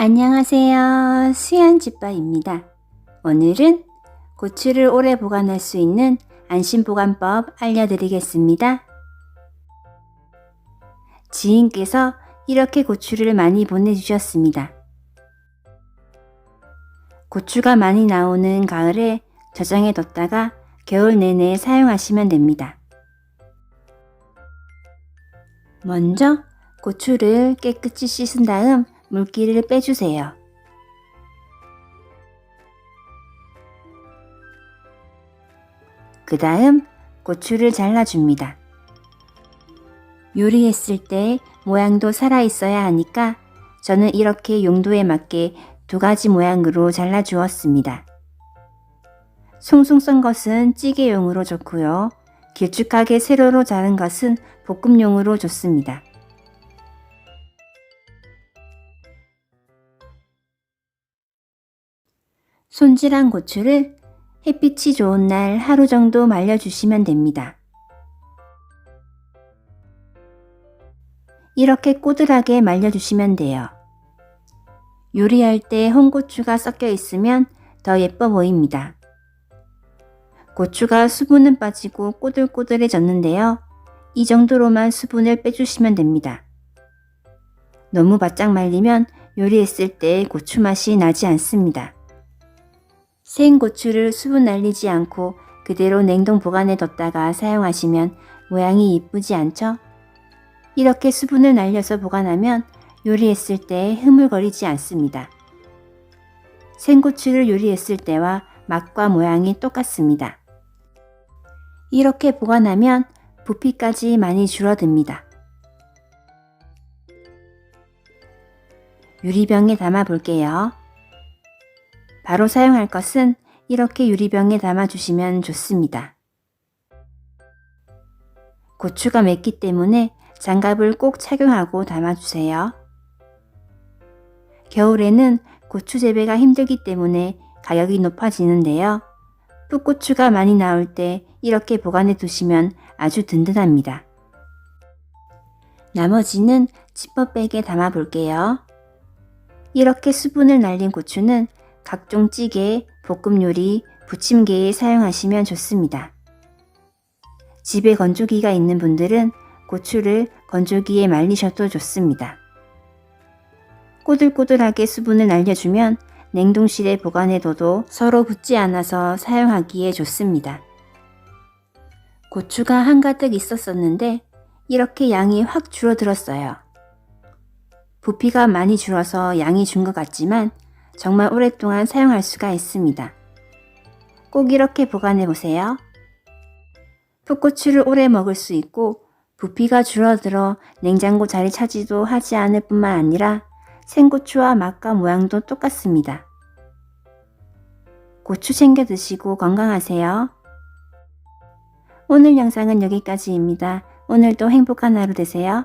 안녕하세요. 수연집밥입니다. 오늘은 고추를 오래 보관할 수 있는 안심보관법 알려드리겠습니다. 지인께서 이렇게 고추를 많이 보내주셨습니다. 고추가 많이 나오는 가을에 저장해 뒀다가 겨울 내내 사용하시면 됩니다. 먼저 고추를 깨끗이 씻은 다음 물기를 빼주세요. 그 다음 고추를 잘라줍니다. 요리했을 때 모양도 살아있어야 하니까 저는 이렇게 용도에 맞게 두 가지 모양으로 잘라주었습니다. 송송 썬 것은 찌개용으로 좋고요. 길쭉하게 세로로 자른 것은 볶음용으로 좋습니다. 손질한 고추를 햇빛이 좋은 날 하루 정도 말려주시면 됩니다. 이렇게 꼬들하게 말려주시면 돼요. 요리할 때 홍고추가 섞여 있으면 더 예뻐 보입니다. 고추가 수분은 빠지고 꼬들꼬들해졌는데요. 이 정도로만 수분을 빼주시면 됩니다. 너무 바짝 말리면 요리했을 때 고추 맛이 나지 않습니다. 생 고추를 수분 날리지 않고 그대로 냉동 보관해 뒀다가 사용하시면 모양이 이쁘지 않죠? 이렇게 수분을 날려서 보관하면 요리했을 때 흐물거리지 않습니다. 생고추를 요리했을 때와 맛과 모양이 똑같습니다. 이렇게 보관하면 부피까지 많이 줄어듭니다. 유리병에 담아 볼게요. 바로 사용할 것은 이렇게 유리병에 담아주시면 좋습니다. 고추가 맵기 때문에 장갑을 꼭 착용하고 담아주세요. 겨울에는 고추 재배가 힘들기 때문에 가격이 높아지는데요. 풋고추가 많이 나올 때 이렇게 보관해 두시면 아주 든든합니다. 나머지는 지퍼백에 담아 볼게요. 이렇게 수분을 날린 고추는 각종 찌개, 볶음 요리, 부침개에 사용하시면 좋습니다. 집에 건조기가 있는 분들은 고추를 건조기에 말리셔도 좋습니다. 꼬들꼬들하게 수분을 날려주면 냉동실에 보관해둬도 서로 붙지 않아서 사용하기에 좋습니다. 고추가 한가득 있었었는데 이렇게 양이 확 줄어들었어요. 부피가 많이 줄어서 양이 준 것 같지만 정말 오랫동안 사용할 수가 있습니다. 꼭 이렇게 보관해 보세요. 풋고추를 오래 먹을 수 있고 부피가 줄어들어 냉장고 자리 차지도 하지 않을 뿐만 아니라 생고추와 맛과 모양도 똑같습니다. 고추 챙겨 드시고 건강하세요. 오늘 영상은 여기까지입니다. 오늘도 행복한 하루 되세요.